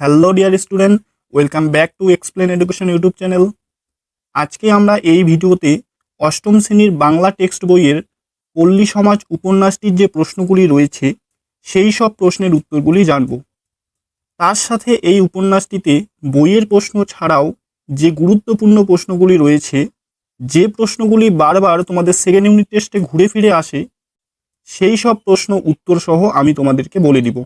Hello dear student welcome back to explain education YouTube channel আজকে আমরা এই ভিডিওতে অষ্টম শ্রেণির বাংলা টেক্সট বইয়ের পল্লী সমাজ উপন্যাসটির যে প্রশ্নগুলি রয়েছে, সেই সব প্রশ্নের উত্তরগুলি জানব। তার সাথে এই উপন্যাসটিতে বইয়ের প্রশ্ন ছাড়াও যে গুরুত্বপূর্ণ প্রশ্নগুলি রয়েছে, যে প্রশ্নগুলি বারবার তোমাদের সেকেন্ড ইউনিট টেস্টে ঘুরে ফিরে আসে, সেই সব প্রশ্ন উত্তর সহ আমি তোমাদেরকে বলে দিব।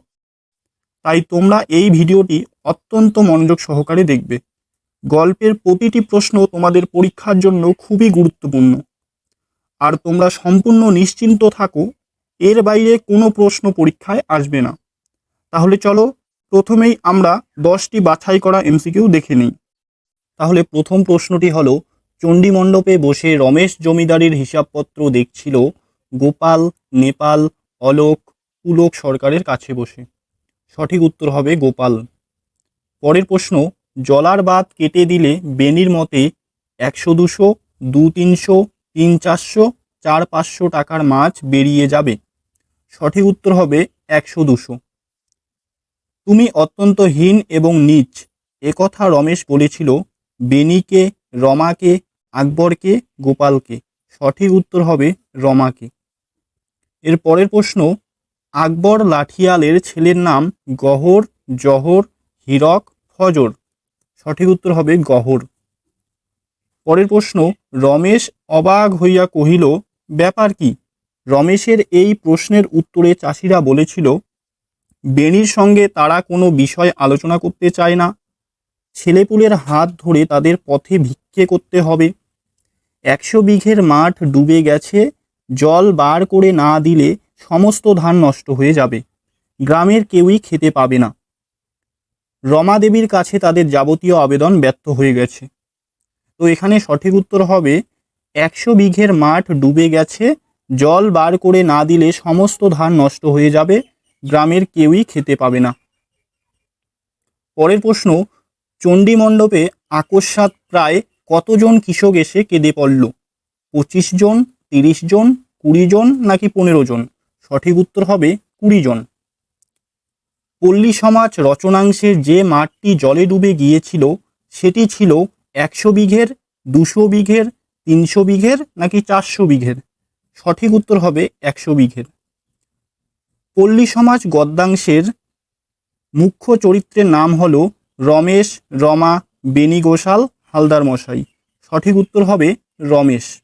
তাই তোমরা এই ভিডিওটি অত্যন্ত মনোযোগ সহকারে দেখবে। গল্পের প্রতিটি প্রশ্ন তোমাদের পরীক্ষার জন্য খুবই গুরুত্বপূর্ণ। আর তোমরা সম্পূর্ণ নিশ্চিন্ত থাকো, এর বাইরে কোনো প্রশ্ন পরীক্ষায় আসবে না। তাহলে চলো, প্রথমেই আমরা দশটি বাছাই করা এমসিকিউ দেখে নিই। তাহলে প্রথম প্রশ্নটি হলো চণ্ডীমণ্ডপে বসে রমেশ জমিদারির হিসাবপত্র দেখছিল গোপাল, নেপাল, অলোক, পুলক সরকারের কাছে বসে। সঠিক উত্তর হবে গোপাল। পরের প্রশ্ন, জলার বাদ কেটে দিলে বেনির মতে একশো দুশো, দু তিনশো, তিন চারশো, চার পাঁচশো টাকার মাছ বেরিয়ে যাবে। সঠিক উত্তর হবে একশো দুশো। তুমি অত্যন্ত হীন এবং নীচ একথা রমেশ বলেছিল, বেনিকে, রমাকে, আকবরকে, গোপালকে। সঠিক উত্তর হবে রমাকে। এর পরের প্রশ্ন আকবর লাঠিয়ালের ছেলের নাম গহর, জহর, হীরক, ফজর। সঠিক উত্তর হবে গহর। পরের প্রশ্ন, রমেশ অবাক হইয়া কহিল, ব্যাপার কি? রমেশের এই প্রশ্নের উত্তরে চাষিরা বলেছিল বেনির সঙ্গে তারা কোনো বিষয় আলোচনা করতে চায় না। ছেলেপুলের হাত ধরে তাদের পথে ভিক্ষে করতে হবে। একশো বিঘের মাঠ ডুবে গেছে, জল বার করে না দিলে সমস্ত ধান নষ্ট হয়ে যাবে। গ্রামের কেউই খেতে পাবে না। রমা দেবীর কাছে তাদের যাবতীয় আবেদন ব্যর্থ হয়ে গেছে। তো এখানে সঠিক উত্তর হবে, একশো বিঘের মাঠ ডুবে গেছে, জল বার করে না দিলে সমস্ত ধান নষ্ট হয়ে যাবে, গ্রামের কেউই খেতে পাবে না। পরের প্রশ্ন চণ্ডীমণ্ডপে আকস্মাৎ প্রায় কতজন কৃষক এসে কেঁদে পড়ল? পঁচিশ জন, তিরিশ জন, কুড়ি জন, নাকি পনেরো জন? সঠিক উত্তর হবে কুড়ি জন। পল্লী সমাজ রচনাংশের যে মাঠটি জলে ডুবে গিয়েছিল, সেটি ছিল একশো বিঘের, দুশো বিঘের, তিনশো বিঘের নাকি চারশো বিঘের? সঠিক উত্তর হবে একশো বিঘের। পল্লী সমাজ গদ্যাংশের মুখ্য চরিত্রের নাম হল রমেশ, রমা বেনি গোশাল হালদার মশাই। সঠিক উত্তর হবে রমেশ।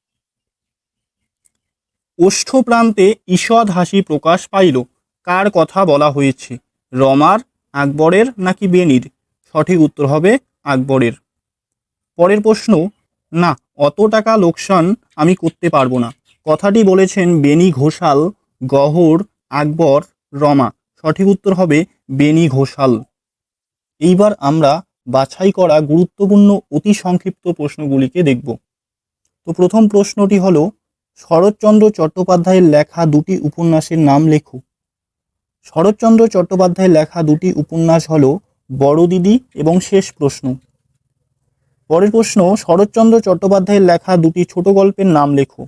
ওষ্ঠ প্রান্তে ঈষৎ হাসি প্রকাশ পাইল। কার কথা বলা হয়েছে? রমার, আকবরের নাকি বেনির? সঠিক উত্তর হবে আকবরের। পরের প্রশ্ন, না, অত টাকা লোকসান আমি করতে পারব না। কথাটি বলেছেন বেনি ঘোষাল, গহর, আকবর, রমা। সঠিক উত্তর হবে বেনি ঘোষাল। এইবার আমরা বাছাই করা গুরুত্বপূর্ণ অতি সংক্ষিপ্ত প্রশ্নগুলিকে দেখব। তো প্রথম প্রশ্নটি হলো শরৎচন্দ্র চট্টোপাধ্যায়ের লেখা দুটি উপন্যাসের নাম লেখো। শরৎচন্দ্র চট্টোপাধ্যায়ের লেখা দুটি উপন্যাস হল বড় দিদি এবং শেষ প্রশ্ন। পরের প্রশ্ন, শরৎচন্দ্র চট্টোপাধ্যায়ের লেখা দুটি ছোট গল্পের নাম লেখো।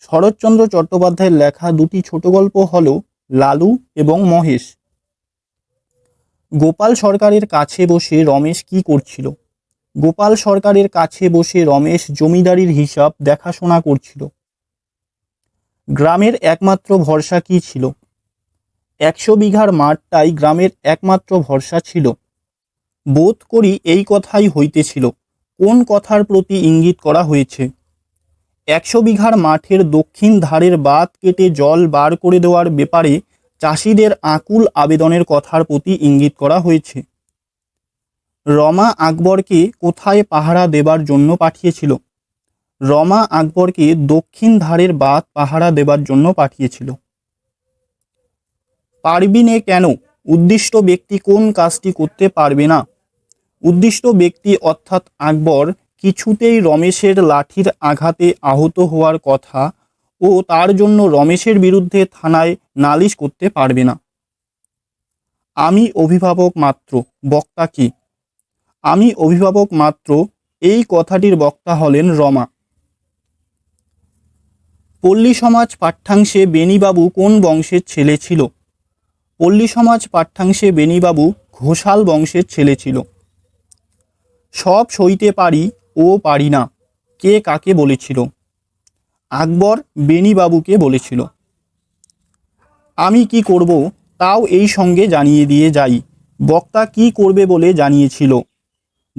শরৎচন্দ্র চট্টোপাধ্যায়ের লেখা দুটি ছোট গল্প হল লালু এবং মহেশ। গোপাল সরকারের কাছে বসে রমেশ কি করছিল? গোপাল সরকারের কাছে বসে রমেশ জমিদারির হিসাব দেখাশোনা করছিল। গ্রামের একমাত্র ভরসা কি ছিল? একশো বিঘার মাঠটাই গ্রামের একমাত্র ভরসা ছিল। বোধ করি এই কথাই হইতেছিল, কোন কথার প্রতি ইঙ্গিত করা হয়েছে? একশো বিঘার মাঠের দক্ষিণ ধারের বাঁধ কেটে জল বার করে দেওয়ার ব্যাপারে চাষিদের আকুল আবেদনের কথার প্রতি ইঙ্গিত করা হয়েছে। রমা আকবরকে কোথায় পাহারা দেবার জন্য পাঠিয়েছিল? রমা আকবরকে দক্ষিণ ধারের বাঁধ পাহারা দেবার জন্য পাঠিয়েছিল। পারবি নে কেন? উদ্দিষ্ট ব্যক্তি কোন কাজটি করতে পারবে না? উদ্দিষ্ট ব্যক্তি অর্থাৎ আকবর কিছুতেই রমেশের লাঠির আঘাতে আহত হওয়ার কথা ও তার জন্য রমেশের বিরুদ্ধে থানায় নালিশ করতে পারবে না। আমি অভিভাবক মাত্র, বক্তা কি? আমি অভিভাবক মাত্র, এই কথাটির বক্তা হলেন রমা। পল্লী সমাজ পাঠ্যাংশে বেনিবাবু কোন বংশের ছেলে ছিল? পল্লী সমাজ পাঠ্যাংশে বেনিবাবু ঘোষাল বংশের ছেলে ছিল। সব সইতে পারি ও পারি না, কে কাকে বলেছিল? আকবর বেনিবাবুকে বলেছিল। আমি কি করব তাও এই সঙ্গে জানিয়ে দিয়ে যাই। বক্তা কি করবে বলে জানিয়েছিল।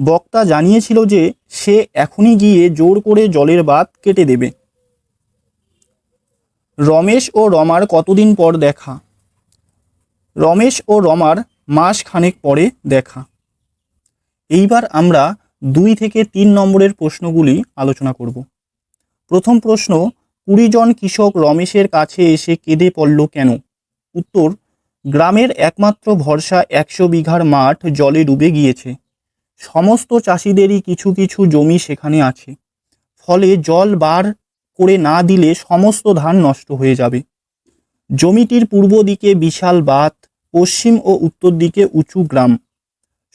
বক্তা জানিয়েছিল যে সে এখনই গিয়ে জোর করে জলের বাত কেটে দেবে। রমেশ ও রমার কতদিন পর দেখা? রমেশ ও রমার মাস খানেক পরে দেখা। এইবার আমরা দুই থেকে তিন নম্বরের প্রশ্নগুলি আলোচনা করব। প্রথম প্রশ্ন কুড়ি জন কৃষক রমেশের কাছে এসে কেঁদে পড়ল কেন? উত্তর, গ্রামের একমাত্র ভরসা একশো বিঘার মাঠ জলে ডুবে গিয়েছে। সমস্ত চাষিদেরই কিছু কিছু জমি সেখানে আছে। ফলে জল বার করে না দিলে সমস্ত ধান নষ্ট হয়ে যাবে। জমিটির পূর্ব দিকে বিশাল বাত পশ্চিম ও উত্তর দিকে উঁচু গ্রাম।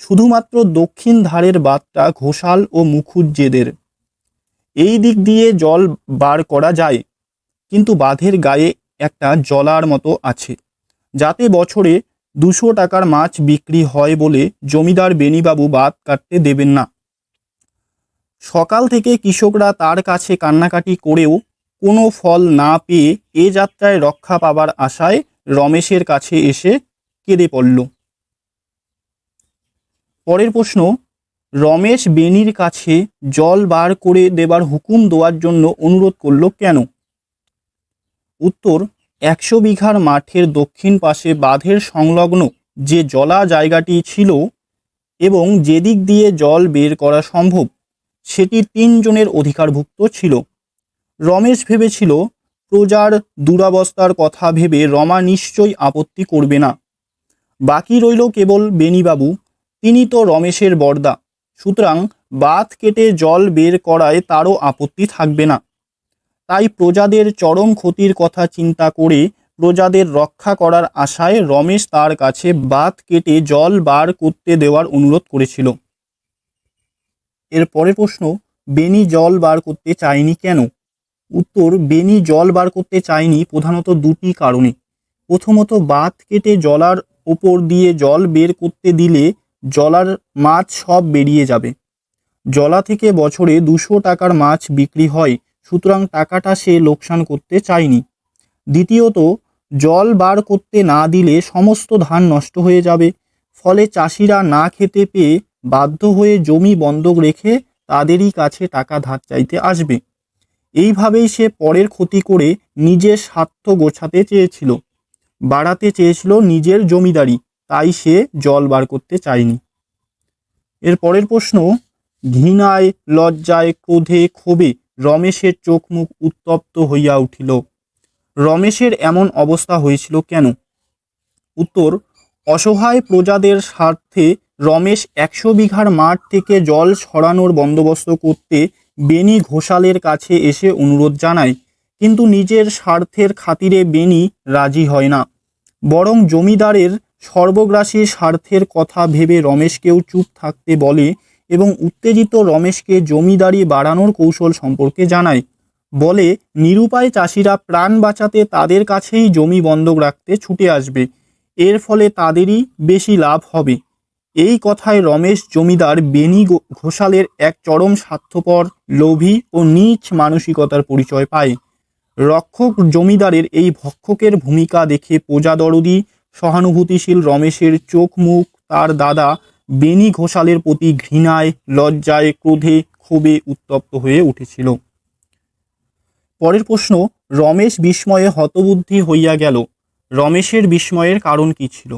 শুধুমাত্র দক্ষিণ ধারের বাঁধটা ঘোষাল ও মুখুজ্জেদের এই দিক দিয়ে জল বার করা যায়, কিন্তু বাঁধের গায়ে একটা জলার মতো আছে, যাতে বছরে দুশো টাকার মাছ বিক্রি হয় বলে জমিদার বেনিবাবু বাদ কাটতে দেবেন না। সকাল থেকে কৃষকরা তার কাছে কান্নাকাটি করেও কোনো ফল না পেয়ে এ যাত্রায় রক্ষা পাবার আশায় রমেশের কাছে এসে কেঁদে পড়ল। পরের প্রশ্ন, রমেশ বেনির কাছে জল বার করে দেবার হুকুম দেওয়ার জন্য অনুরোধ করল কেন? উত্তর, একশো বিঘার মাঠের দক্ষিণ পাশে বাঁধের সংলগ্ন যে জলা জায়গাটি ছিল এবং যেদিক দিয়ে জল বের করা সম্ভব সেটি তিনজনের অধিকারভুক্ত ছিল। রমেশ ভেবেছিল, প্রজার দুরাবস্থার কথা ভেবে রমা নিশ্চয়ই আপত্তি করবে না। বাকি রইল কেবল বেনিবাবু তিনি তো রমেশের বর্দা, সুতরাং বাঁধ কেটে জল বের করায় তারও আপত্তি থাকবে না। তাই প্রজাদের চরম ক্ষতির কথা চিন্তা করে প্রজাদের রক্ষা করার আশায় রমেশ তার কাছে বাঁধ কেটে জল বার করতে দেওয়ার অনুরোধ করেছিল। এর পরের প্রশ্ন বেনি জল বার করতে চায়নি কেন? উত্তর বেনি জল বার করতে চায়নি প্রধানত দুটি কারণে। প্রথমত, বাঁধ কেটে জলার ওপর দিয়ে জল বের করতে দিলে জলার মাছ সব বেরিয়ে যাবে। জলা থেকে বছরে দুশো টাকার মাছ বিক্রি হয়, সুতরাং টাকাটা সে লোকসান করতে চায়নি। দ্বিতীয়ত, জল বার করতে না দিলে সমস্ত ধান নষ্ট হয়ে যাবে, ফলে চাষিরা না খেতে পেয়ে বাধ্য হয়ে জমি বন্ধক রেখে তাদেরই কাছে টাকা ধার চাইতে আসবে। এইভাবেই সে পরের ক্ষতি করে নিজের স্বার্থ গোছাতে চেয়েছিল। বাড়াতে চেয়েছিল নিজের জমিদারি, তাই সে জল বার করতে চায়নি। এর পরের প্রশ্ন, ঘৃণায়, লজ্জায়, ক্রোধে, ক্ষোভে রমেশের চোখ মুখ উত্তপ্ত হইয়া উঠিল। রমেশের এমন অবস্থা হয়েছিল কেন? উত্তর, অসহায় প্রজাদের স্বার্থে রমেশ একশো বিঘার মাঠ থেকে জল ছড়ানোর বন্দোবস্ত করতে বেনি ঘোষালের কাছে এসে অনুরোধ জানায়, কিন্তু নিজের স্বার্থের খাতিরে বেনি রাজি হয় না। বরং জমিদারের সর্বগ্রাসী স্বার্থের কথা ভেবে রমেশকেও চুপ থাকতে বলে এবং উত্তেজিত রমেশকে জমিদারি বাড়ানোর কৌশল সম্পর্কে জানায়। বলে, নিরুপায় চাষিরা প্রাণ বাঁচাতে তাদের কাছেই জমি বন্ধক রাখতে ছুটে আসবে। এর ফলে তাদেরই বেশি লাভ হবে। এই কথায় রমেশ জমিদার বেনি ঘোষালের এক চরম স্বার্থপর, লোভী ও নীচ মানসিকতার পরিচয় পায়। রক্ষক জমিদারের এই ভক্ষকের ভূমিকা দেখে প্রজাদরদি, সহানুভূতিশীল রমেশের চোখ মুখ, তার দাদা বেনি ঘোষালের প্রতি ঘৃণায়, লজ্জায়, ক্রোধে, ক্ষোভে উত্তপ্ত হয়ে উঠেছিল। পরের প্রশ্ন, রমেশ বিস্ময়ে হতবুদ্ধি হইয়া গেল। রমেশের বিস্ময়ের কারণ কি ছিল?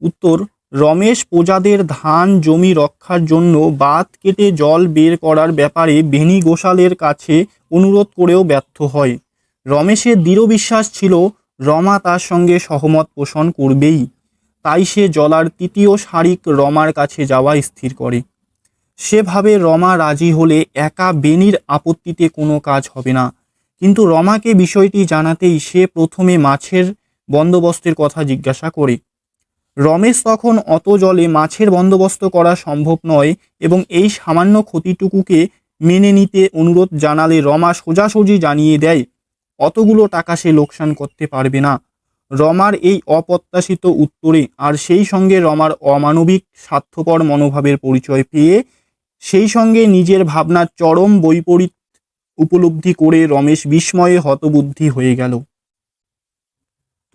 উত্তর রমেশ প্রজাদের ধান জমি রক্ষার জন্য বাঁধ কেটে জল বের করার ব্যাপারে বেনি গোশালের কাছে অনুরোধ করেও ব্যর্থ হয়। রমেশের দৃঢ় বিশ্বাস ছিল, রমা তার সঙ্গে সহমত পোষণ করবেই। তাই সে জলার তৃতীয় শারিক রমার কাছে যাওয়া স্থির করে। সেভাবে রমা রাজি হলে একা বেনির আপত্তিতে কোনো কাজ হবে না। কিন্তু রমাকে বিষয়টি জানাতেই সে প্রথমে মাছের বন্দোবস্তের কথা জিজ্ঞাসা করে। রমেশ তখন অত জলে মাছের বন্দোবস্ত করা সম্ভব নয় এবং এই সামান্য ক্ষতিটুকুকে মেনে নিতে অনুরোধ জানালে রমা সোজাসুজি জানিয়ে দেয়, অতগুলো টাকা সে লোকসান করতে পারবে না। রমার এই অপ্রত্যাশিত উত্তরে আর সেই সঙ্গে রমার অমানবিক, স্বার্থপর মনোভাবের পরিচয় পেয়ে সেই সঙ্গে নিজের ভাবনার চরম বৈপরীত উপলব্ধি করে রমেশ বিস্ময়ে হতবুদ্ধি হয়ে গেল।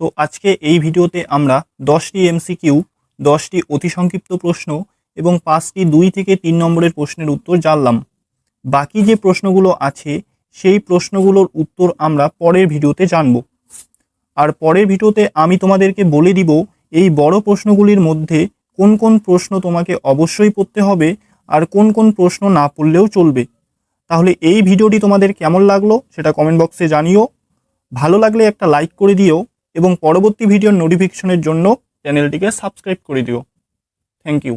তো আজকে এই ভিডিওতে আমরা দশটি এমসিকিউ দশটি অতি সংক্ষিপ্ত প্রশ্ন এবং পাঁচটি দুই থেকে তিন নম্বরের প্রশ্নের উত্তর জানলাম। বাকি যে প্রশ্নগুলো আছে, সেই প্রশ্নগুলোর উত্তর আমরা পরের ভিডিওতে জানব। আর পরের ভিডিওতে আমি তোমাদেরকে বলে দিব, এই বড় প্রশ্নগুলির মধ্যে কোন কোন প্রশ্ন তোমাকে অবশ্যই পড়তে হবে আর কোন কোন প্রশ্ন না পড়লেও চলবে। তাহলে এই ভিডিওটি তোমাদের কেমন লাগল সেটা কমেন্ট বক্সে জানিও। ভালো লাগলে একটা লাইক করে দিও। এবং পরবর্তী ভিডিওর নোটিফিকেশনের জন্য চ্যানেলটিকে সাবস্ক্রাইব করে দিও। Thank you